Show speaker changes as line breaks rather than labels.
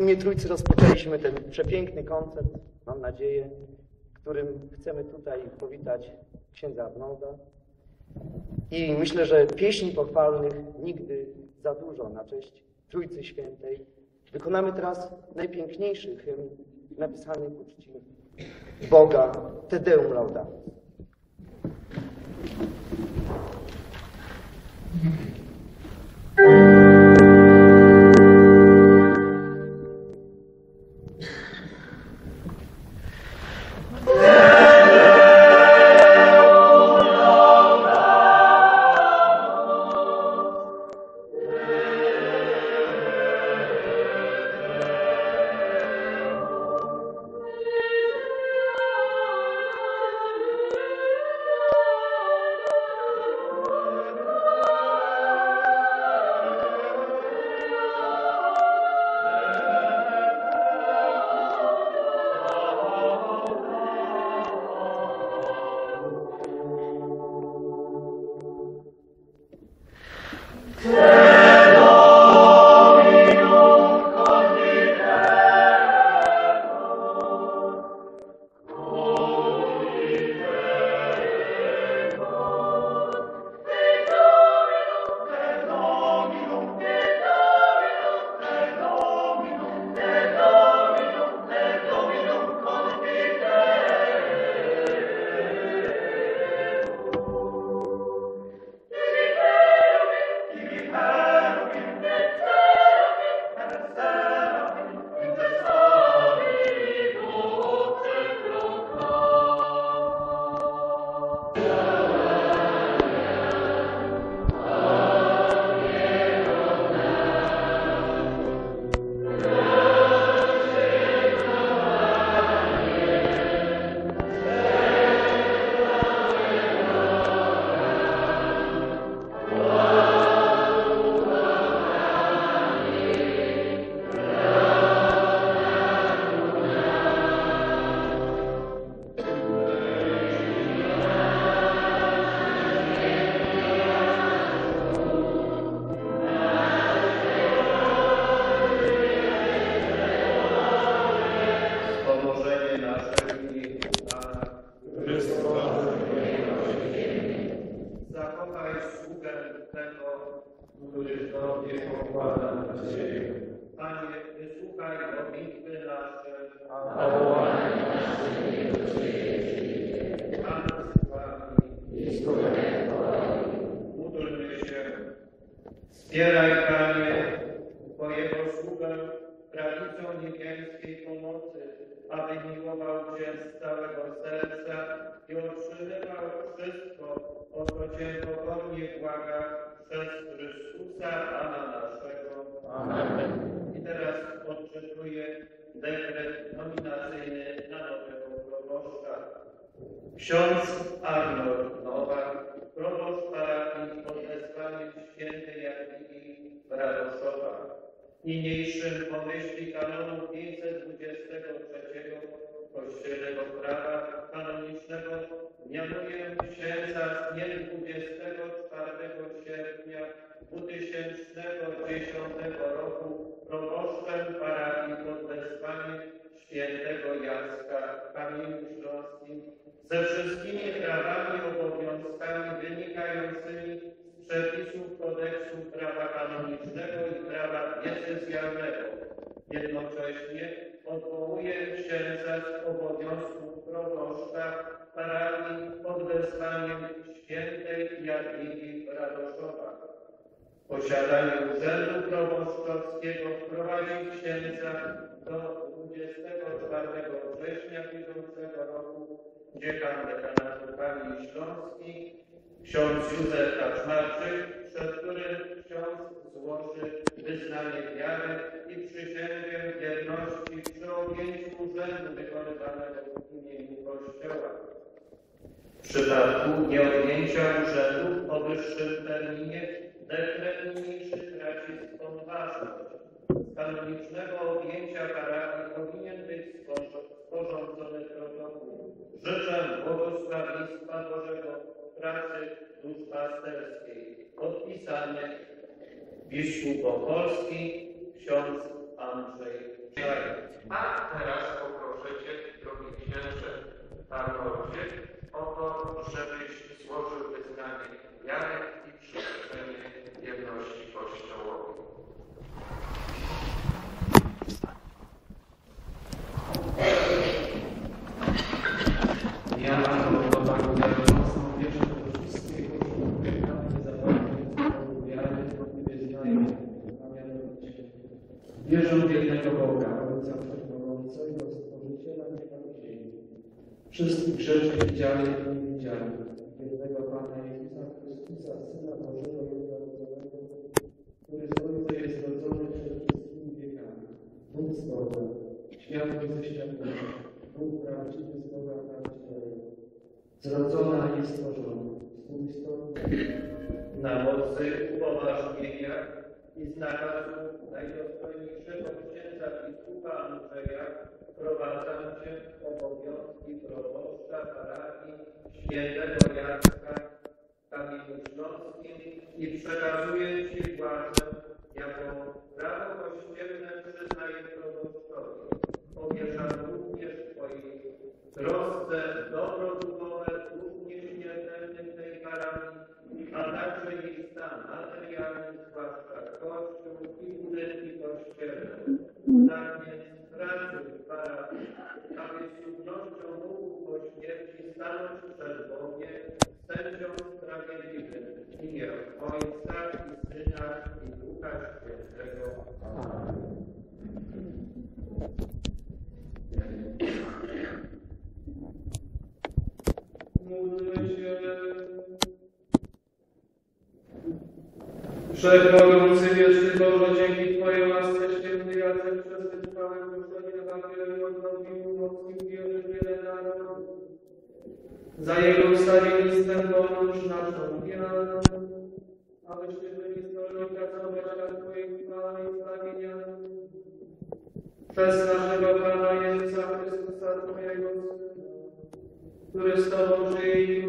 imię Trójcy rozpoczęliśmy ten przepiękny koncert, mam nadzieję, którym chcemy tutaj powitać księdza Arnolda. I myślę, że pieśni pochwalnych nigdy za dużo na cześć Trójcy Świętej. Wykonamy teraz najpiękniejszy hymn napisany ku czci Boga, Te Deum Laudamus.
Yeah. Tobie pokłada nadzieję. Panie, wysłuchaj modlitwy nasze. A wołanie nasze nie Pan z Wami. Módlmy się. Wspieraj, Panie, Twojego sługę prawicą niebiańskiej pomocy, aby miłował Cię z całego serca i otrzymywał wszystko, o co Cię pokornie błaga przez Chrystusa, Pana naszego. Amen. I teraz odczytuję dekret nominacyjny na nowego proboszcza. Ksiądz Arnold Nowak, proboszcz parafii odesłany świętej Jadwigi w. Niniejszym pomyśli kanonu 523 Kościelnego Prawa Kanonicznego mianuję księdza z dniem 24 sierpnia 2010 roku proboszczem parafii pod wezwaniem świętego Jacka w Kamieniu Śląskim ze wszystkimi prawami i obowiązkami wynikającymi przepisów kodeksu prawa kanonicznego i prawa diecezjalnego. Jednocześnie odwołuję księdza z obowiązków proboszcza parafii pod wezwaniem świętej Jadwigi Radoszowa. Posiadanie urzędu proboszczowskiego wprowadzi księdza do 24 września bieżącego roku dziekan dekanatu Kamień Śląski, ksiądz Józef Kaczmarczyk, przed którym ksiądz złoży wyznanie wiary i przysięgę wierności przy objęciu urzędu wykonywanego w imieniu Kościoła. W przypadku nieodjęcia urzędu w powyższym terminie dekret niniejszy traci swą ważność. Kanonicznego objęcia parafii powinien być sporządzony protokół. Życzę błogosławieństwa Bożego pracy duszpasterskiej. Podpisany biskup Opolski, ksiądz Andrzej A teraz poproszę Cię, drogi księże o to, żebyś złożył wyznanie wiary i przyrzeczenie
wierzę w jednego Boga, Ojca Wszechmogącego, Stworzyciela nieba i ziemi, wszystkich rzeczy widzianych i niewidzianych, jednego Pana Jezusa Chrystusa, Syna Bożego Jednorodzonego, który z Ojca jest rodzony przed wszystkimi wiekami, Bóg z Boga, światło ze światłości, Bóg prawdziwy z Boga prawdziwego, zrodzona i stworzona, współistotna,
Na mocy upoważnienia i z nakazu najdostojniejszego księdza biskupa Andrzeja w obowiązki proboszcza parafii świętego Jacka Śląskim i przekazuję Ci władzę jako prawo kościelne przyznaję proboszczowi. Kościół i budynki kościelne. Tak więc pracuj w parafii, aby z trudnością mógł po śmierci stanąć przed Bogiem, sędzią sprawiedliwym w imię Ojca i Syna i Ducha Świętego. Amen.
Wszechmogący wieczny Boże, dzięki Twojej łasce święty Jacek przez wytrwałe głoszenie Ewangelii odnowił mocnym wierzy wiele narodów. Za jego ustawienictwem pomóż naszą wiarę, abyśmy byli zdolni pracować nad Twoim chwałą i zbawieniem. Przez naszego Pana Jezusa Chrystusa, Twojego który z Tobą żyje i